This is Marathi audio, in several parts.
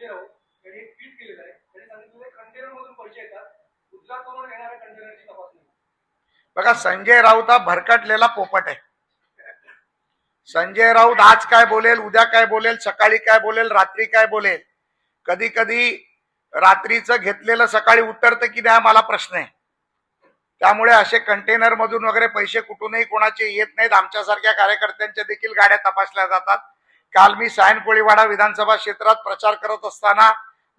संजय यांनी एक ट्विट केलेलं आहे. त्यांनी सांगितलेलं कंटेनर मधून पैसे येतात उद्घाट करून येणाऱ्या कंटेनरची तपासणी बघा संजय राऊत हा भरकटलेला पोपट आहे. संजय राऊत आज काय बोलेल उद्या काय बोलेल सकाळी काय बोलेल रात्री काय बोलेल? कधी कधी रात्रीचं घेतलेलं सकाळी उतरतं की नाही मला प्रश्न आहे. त्यामुळे असे कंटेनर मधून वगैरे पैसे कुठूनही कोणाचे येत नाहीत. आमच्यासारख्या कार्यकर्त्यांच्या देखील गाड्या तपासल्या जातात. काल मी सायनकोळीवाडा विधानसभा क्षेत्रात प्रचार करत असताना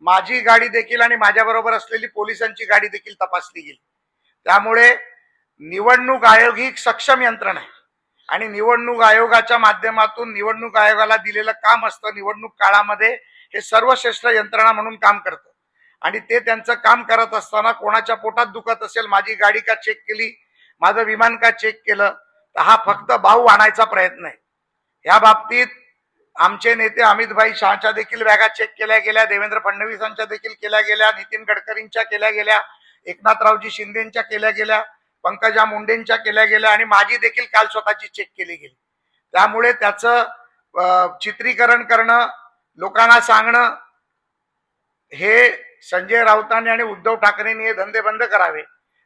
माझी गाडी देखील आणि माझ्याबरोबर असलेली पोलिसांची गाडी देखील तपासली गेली. त्यामुळे निवडणूक आयोग ही सक्षम यंत्रणा आहे. आणि निवडणूक आयोगाच्या माध्यमातून निवडणूक आयोगाला दिलेलं काम असतं निवडणूक काळामध्ये हे सर्वश्रेष्ठ यंत्रणा म्हणून काम करतं. आणि ते त्यांचं काम करत असताना कोणाच्या पोटात दुखत असेल माझी गाडी का चेक केली माझं विमान का चेक केलं तर हा फक्त भाऊ आणायचा प्रयत्न आहे. या बाबतीत आमचे नेते अमितभाई शहाच्या देखील बॅगा चेक केल्या गेल्या देवेंद्र फडणवीसांच्या देखील केल्या गेल्या नितीन गडकरींच्या केल्या गेल्या एकनाथरावजी शिंदेच्या केल्या गेल्या पंकजा मुंडेंच्या केल्या गेल्या आणि माझी देखील काल स्वतःची चेक केली गेली. त्यामुळे त्याचं चित्रीकरण करणं लोकांना सांगणं हे संजय राऊतांनी आणि उद्धव ठाकरेंनी हे धंदे बंद करावे.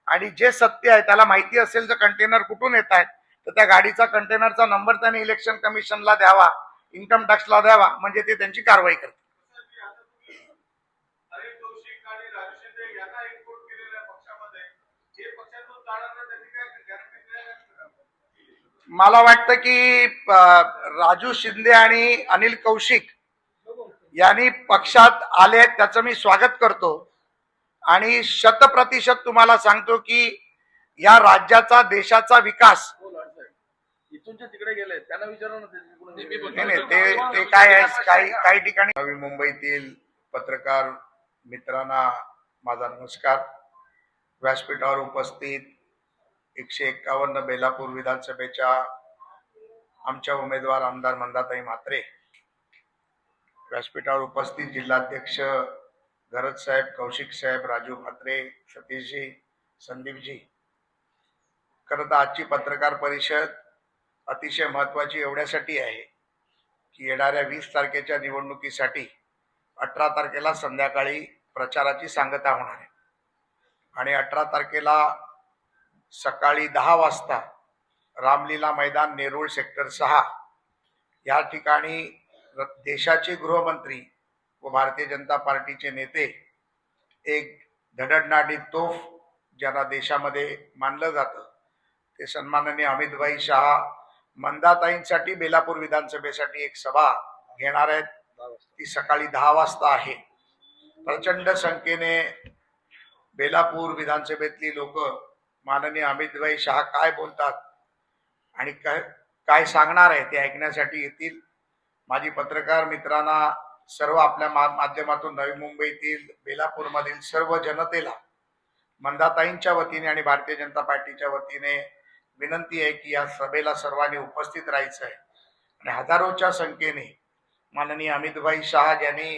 आणि जे सत्य आहे त्याला माहिती असेल तर कंटेनर कुठून येत आहेत तर त्या गाडीचा कंटेनरचा नंबर त्याने इलेक्शन कमिशनला द्यावा. इन्कम टॅक्सला द्यावा म्हणजे ते त्यांची कारवाई नाही मला वाटतं की राजू शिंदे आणि अनिल कौशिक यांनी पक्षात आले त्याचं मी स्वागत करतो. आणि शतप्रतिशत तुम्हाला सांगतो की या राज्याचा देशाचा विकास तिकडे गेले त्यांना विचारा ना ते तिकडून नाही नाही ते ते काय आहे काही काही ठिकाणी नवी मुंबईतील पत्रकार मित्रांना माझा नमस्कार. व्यासपीठावर उपस्थित एकशे एक्कावन्न बेलापूर विधानसभेच्या आमच्या उमेदवार आमदार मंदाताई म्हात्रे. व्यासपीठावर उपस्थित जिल्हाध्यक्ष घरत साहेब कौशिक साहेब राजू म्हात्रे सतीशजी संदीपजी. खरं तर आजची पत्रकार परिषद अतिशय महत्त्वाची एवढ्यासाठी आहे की येणाऱ्या वीस तारखेच्या निवडणुकीसाठी अठरा तारखेला संध्याकाळी प्रचाराची सांगता होणार आहे. आणि अठरा तारखेला सकाळी दहा वाजता रामलीला मैदान नेरूळ सेक्टर सहा या ठिकाणी र- देशाचे गृहमंत्री व भारतीय जनता पार्टीचे नेते एक धडडनाडी तोफ ज्यांना देशामध्ये मानलं जातं ते सन्माननीय अमितभाई शहा मंदाताईंसाठी बेलापूर विधानसभेसाठी एक सभा घेणार आहेत. ती सकाळी दहा वाजता आहे. प्रचंड संख्येने बेलापूर विधानसभेतली लोक माननीय अमितभाई शहा काय बोलतात आणि काय काय सांगणार आहे ते ऐकण्यासाठी येतील. माझी पत्रकार मित्रांना सर्व आपल्या मा माध्यमातून नवी मुंबईतील बेलापूरमधील सर्व जनतेला मंदाताईंच्या वतीने आणि भारतीय जनता पार्टीच्या वतीने विनंती आहे की या सभेला सर्वांनी उपस्थित राहायचं आहे आणि हजारोच्या संख्येने माननीय अमितभाई शहा यांनी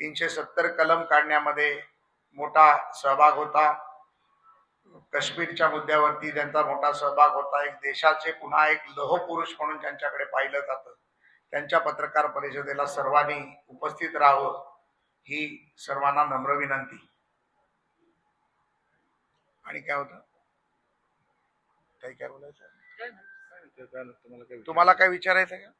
तीनशे सत्तर कलम काढण्यामध्ये मोठा सहभाग होता. काश्मीरच्या मुद्द्यावरती त्यांचा मोठा सहभाग होता. एक देशाचे पुन्हा एक लोह पुरुष म्हणून त्यांच्याकडे पाहिलं जातं त्यांच्या पत्रकार परिषदेला सर्वांनी उपस्थित राहावं ही सर्वांना नम्र विनंती. आणि काय होतं? काही काय बोलायचं? तुम्हाला काय विचारायचं का?